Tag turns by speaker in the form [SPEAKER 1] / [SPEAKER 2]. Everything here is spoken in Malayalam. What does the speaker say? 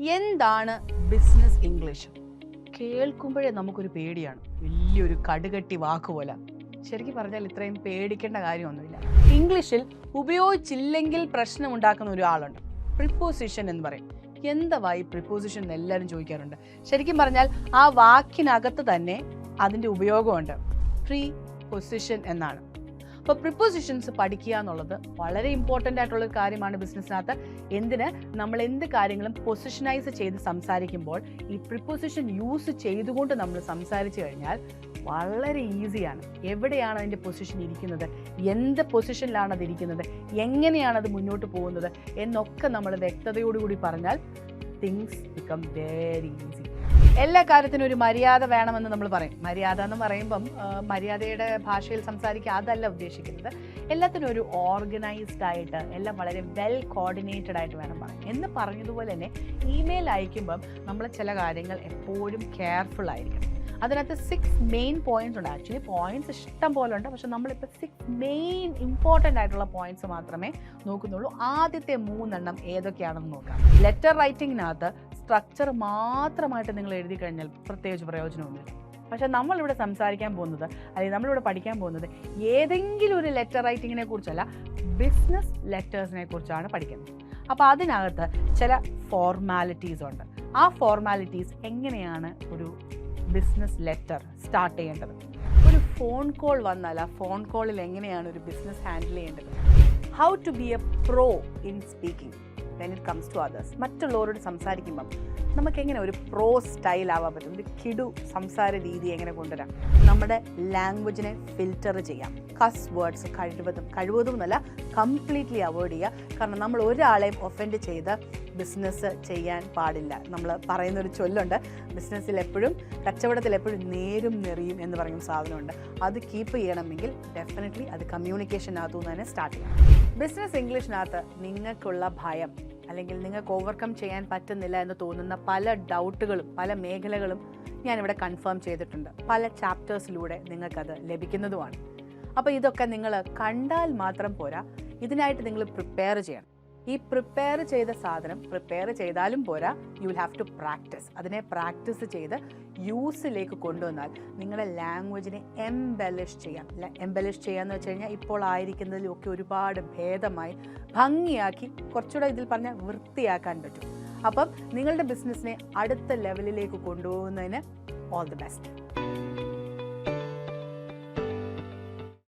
[SPEAKER 1] എന്താണ് ബിസിനസ് ഇംഗ്ലീഷ്? കേൾക്കുമ്പോഴേ നമുക്കൊരു പേടിയാണ്. വലിയൊരു കടുകട്ടി വാക്ക് പോലെ ശരിക്കും പറഞ്ഞാൽ ഇത്രയും പേടിക്കേണ്ട കാര്യമൊന്നുമില്ല. ഇംഗ്ലീഷിൽ ഉപയോഗിച്ചില്ലെങ്കിൽ പ്രശ്നം ഉണ്ടാക്കുന്ന ഒരാളുണ്ട്. പ്രിപ്പോസിഷൻ എന്ന് പറയും. എന്തവായി പ്രിപ്പോസിഷൻ എന്ന് എല്ലാവരും ചോദിക്കാറുണ്ട്. ശരിക്കും പറഞ്ഞാൽ ആ വാക്കിനകത്ത് തന്നെ അതിന്റെ ഉപയോഗമുണ്ട്. പ്രീ പൊസിഷൻ എന്നാണ്. അപ്പോൾ പ്രിപ്പോസിഷൻസ് പഠിക്കുക എന്നുള്ളത് വളരെ ഇമ്പോർട്ടന്റ് ആയിട്ടുള്ള ഒരു കാര്യമാണ് ബിസിനസ്സിനകത്ത് എന്തിന്? നമ്മൾ എന്ത് കാര്യങ്ങളും പൊസിഷനൈസ് ചെയ്ത് സംസാരിക്കുമ്പോൾ ഈ പ്രിപ്പോസിഷൻ യൂസ് ചെയ്തുകൊണ്ട് നമ്മൾ സംസാരിച്ചു കഴിഞ്ഞാൽ വളരെ ഈസിയാണ് എവിടെയാണ് അതിന്റെ പൊസിഷൻ ഇരിക്കുന്നത്? എന്ത് പൊസിഷനിലാണ് അത് ഇരിക്കുന്നത്? എങ്ങനെയാണ് അത് മുന്നോട്ട് പോകുന്നത്? എന്നൊക്കെ നമ്മൾ വ്യക്തതയോടുകൂടി പറഞ്ഞാൽ തിങ്സ് ബിക്കം വെരി ഈസി എല്ലാ കാര്യത്തിനും ഒരു മര്യാദ വേണമെന്ന് നമ്മൾ പറയും. മര്യാദ എന്ന് പറയുമ്പം മര്യാദയുടെ ഭാഷയിൽ സംസാരിക്കുക അതല്ല ഉദ്ദേശിക്കുന്നത്. എല്ലാത്തിനും ഒരു ഓർഗനൈസ്ഡ് ആയിട്ട് എല്ലാം വളരെ വെൽ കോർഡിനേറ്റഡ് ആയിട്ട് വേണം പറയാം എന്ന് പറഞ്ഞതുപോലെ തന്നെ ഇമെയിൽ അയക്കുമ്പം നമ്മൾ ചില കാര്യങ്ങൾ എപ്പോഴും കെയർഫുൾ ആയിരിക്കണം. അതിനകത്ത് സിക്സ് മെയിൻ പോയിന്റ്സ് ഉണ്ട്. ആക്ച്വലി പോയിന്റ്സ് ഇഷ്ടം പോലെ ഉണ്ട്. പക്ഷെ നമ്മളിപ്പോൾ സിക്സ് മെയിൻ ഇമ്പോർട്ടന്റ് ആയിട്ടുള്ള പോയിന്റ്സ് മാത്രമേ നോക്കുന്നുള്ളൂ. ആദ്യത്തെ മൂന്നെണ്ണം ഏതൊക്കെയാണെന്ന് നോക്കാം. ലെറ്റർ റൈറ്റിങ്ങിനകത്ത് സ്ട്രക്ചർ മാത്രമായിട്ട് നിങ്ങൾ എഴുതി കഴിഞ്ഞാൽ പ്രത്യേകിച്ച് പ്രയോജനമൊന്നുമില്ല. പക്ഷെ നമ്മളിവിടെ സംസാരിക്കാൻ പോകുന്നത് അല്ലെങ്കിൽ നമ്മളിവിടെ പഠിക്കാൻ പോകുന്നത് ഏതെങ്കിലും ഒരു ലെറ്റർ റൈറ്റിങ്ങിനെ കുറിച്ചല്ല ബിസിനസ് ലെറ്റേഴ്സിനെ കുറിച്ചാണ് പഠിക്കുന്നത്. അപ്പോൾ അതിനകത്ത് ചില ഫോർമാലിറ്റീസ് ഉണ്ട്. ആ ഫോർമാലിറ്റീസ് എങ്ങനെയാണ് ഒരു ബിസിനസ് ലെറ്റർ സ്റ്റാർട്ട് ചെയ്യേണ്ടത്? ഒരു ഫോൺ കോൾ വന്നാൽ ആ ഫോൺ കോളിൽ എങ്ങനെയാണ് ഒരു ബിസിനസ് ഹാൻഡിൽ ചെയ്യേണ്ടത്? How to be a pro in speaking when it comes to others മറ്റുള്ളവരോട് സംസാരിക്കുമ്പം നമുക്ക് എങ്ങനെ ഒരു പ്രോ സ്റ്റൈൽ ആവാൻ പറ്റും? ഒരു കിടു സംസാര രീതി എങ്ങനെ കൊണ്ടുവരാം? നമ്മുടെ ലാംഗ്വേജിനെ ഫിൽറ്റർ ചെയ്യാം. കസ് വേർഡ്സ് കഴിവതും കഴിവതും എന്നല്ല കംപ്ലീറ്റ്ലി അവോയ്ഡ് ചെയ്യുക. കാരണം നമ്മൾ ഒരാളെയും ഒഫൻഡ് ചെയ്ത് ബിസിനസ് ചെയ്യാൻ പാടില്ല. നമ്മൾ പറയുന്നൊരു ചൊല്ലുണ്ട് ബിസിനസ്സിൽ എപ്പോഴും കച്ചവടത്തിൽ എപ്പോഴും നേരും നെറിയും എന്ന് പറയുന്ന സാധനമുണ്ട്. അത് കീപ്പ് ചെയ്യണമെങ്കിൽ ഡെഫിനറ്റ്ലി അത് കമ്മ്യൂണിക്കേഷനകത്തു നിന്ന് തന്നെ സ്റ്റാർട്ട് ചെയ്യണം. ബിസിനസ് ഇംഗ്ലീഷിനകത്ത് നിങ്ങൾക്കുള്ള ഭയം അല്ലെങ്കിൽ നിങ്ങൾക്ക് ഓവർകം ചെയ്യാൻ പറ്റുന്നില്ല എന്ന് തോന്നുന്ന പല ഡൗട്ടുകളും പല മേഖലകളും ഞാനിവിടെ കൺഫേം ചെയ്തിട്ടുണ്ട്. പല ചാപ്റ്റേഴ്സിലൂടെ നിങ്ങൾക്കത് ലഭിക്കുന്നതുമാണ്. അപ്പോൾ ഇതൊക്കെ നിങ്ങൾ കണ്ടാൽ മാത്രം പോരാ. ഇതിനായിട്ട് നിങ്ങൾ പ്രിപ്പയർ ചെയ്യണം. ഈ പ്രിപ്പയർ ചെയ്ത സാധനം പ്രിപ്പയർ ചെയ്താലും പോരാ you will have to practice അതിനെ പ്രാക്ടീസ് ചെയ്ത് യൂസിലേക്ക് കൊണ്ടുവന്നാൽ നിങ്ങളുടെ ലാംഗ്വേജിനെ എംബലിഷ് ചെയ്യാം. എംബലിഷ് ചെയ്യാന്ന് വെച്ച് കഴിഞ്ഞാൽ ഇപ്പോൾ ആയിരിക്കുന്നതിലൊക്കെ ഒരുപാട് ഭേദമായി ഭംഗിയാക്കി കുറച്ചുകൂടെ ഇതിൽ പറഞ്ഞാൽ വൃത്തിയാക്കാൻ പറ്റും. അപ്പം നിങ്ങളുടെ ബിസിനസ്സിനെ അടുത്ത ലെവലിലേക്ക് കൊണ്ടുപോകുന്നതിന് ഓൾ ദി ബെസ്റ്റ്